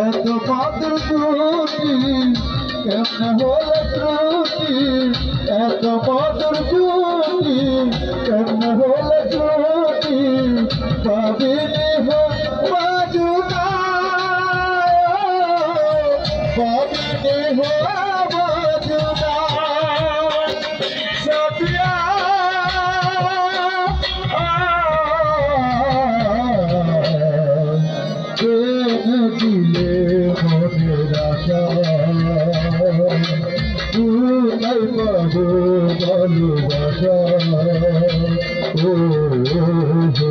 এত পাত্র ত্রুটি কেমন হল ত্রুটি এত পাত্র ত্রুটি কেমন হল ত্রুটি পাবিনি তুই পাবো ভালোবাসা ও জীবনে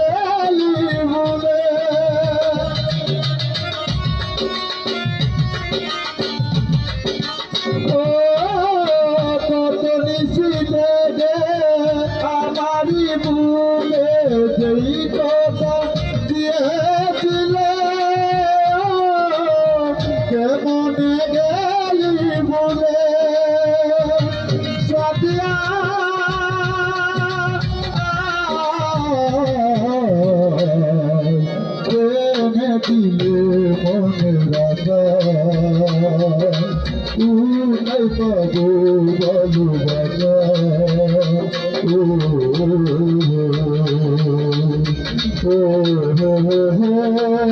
কেমনে গেলি বলে দিলে মনে রাখা। উনাই পাবো ভালোবাসা। ও ও সাথী রে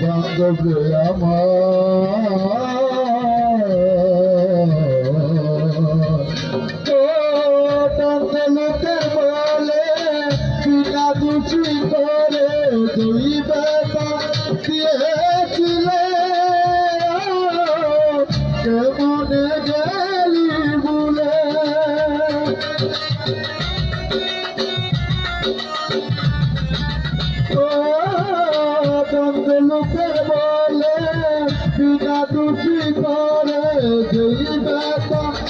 বান্ধবে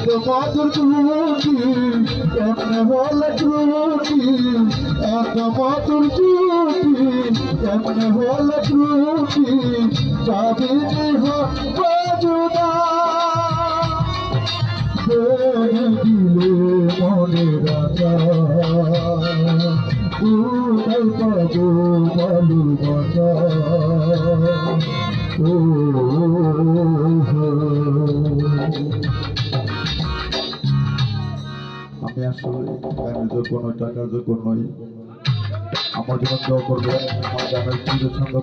মধুর তুমি হলে ত্রুটি একমাত্র ত্রুটি এমনি হলে ত্রুটি চাবিনি হজুদা দিলে মনে রাজা উদয় পাবো ও আমি আসলে গানের যোগ্য নই টাকার যোগ্য নই আমার জীবন দেওয়া করবে আমার পুজো সঙ্গে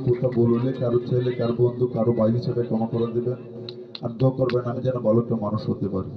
কারও ছেলে, কারও বন্ধু, কারও ভাই হিসেবে ক্ষমা করে দেবেন। আর দোয়া করবেন আমি যেন ভালো একটা মানুষ হতে পারি।